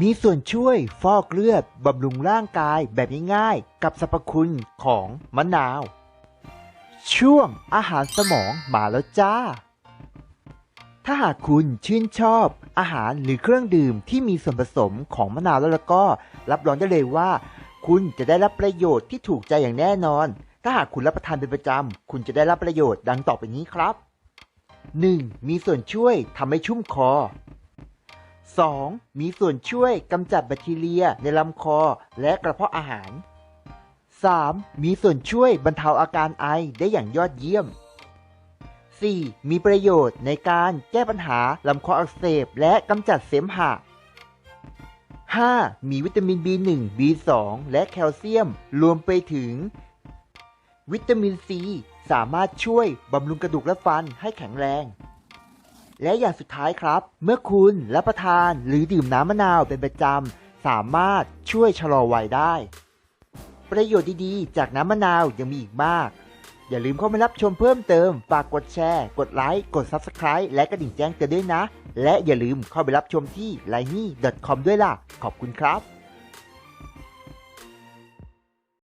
มีส่วนช่วยฟอกเลือดบำรุงร่างกายแบบง่ายๆ กับสรรพคุณของมะนาว ช่วงอาหารสมองมาแล้วจ้า ถ้าหากคุณชื่นชอบอาหารหรือเครื่องดื่มที่มีส่วนผสมของมะนาวแล้วแล้วก็ รับรองได้เลยว่า คุณจะได้รับประโยชน์ที่ถูกใจอย่างแน่นอน ถ้าหากคุณรับประทานเป็นประจำ คุณจะได้รับประโยชน์ดังต่อไปนี้ครับ 1. มีส่วนช่วยทำให้ชุ่มคอ 2. มีส่วนช่วยกำจัดแบคทีเรียในลำคอและกระเพาะอาหาร 3. มีส่วนช่วยบรรเทาอาการไอได้อย่างยอดเยี่ยม 4. มีประโยชน์ในการแก้ปัญหาลำคออักเสบและกำจัดเสมหะ 5. มีวิตามิน B1 B2 และแคลเซียม รวมไปถึง วิตามินซีสามารถช่วยบำรุงกระดูกและฟันให้แข็งแรง และอย่างสุดท้ายครับ เมื่อคุณรับประทานหรือดื่มน้ำมะนาวเป็นประจำ สามารถช่วยชะลอวัยได้ ประโยชน์ดีๆ จากน้ำมะนาวยังมีอีกมาก อย่าลืมเข้ามารับชมเพิ่มเติม ฝากกดแชร์ กดไลค์ กด Subscribe และกระดิ่งแจ้งเตือนด้วยนะ และอย่าลืมเข้าไปรับชมที่ l i n e c o m ด้วยล่ะ ขอบคุณครับ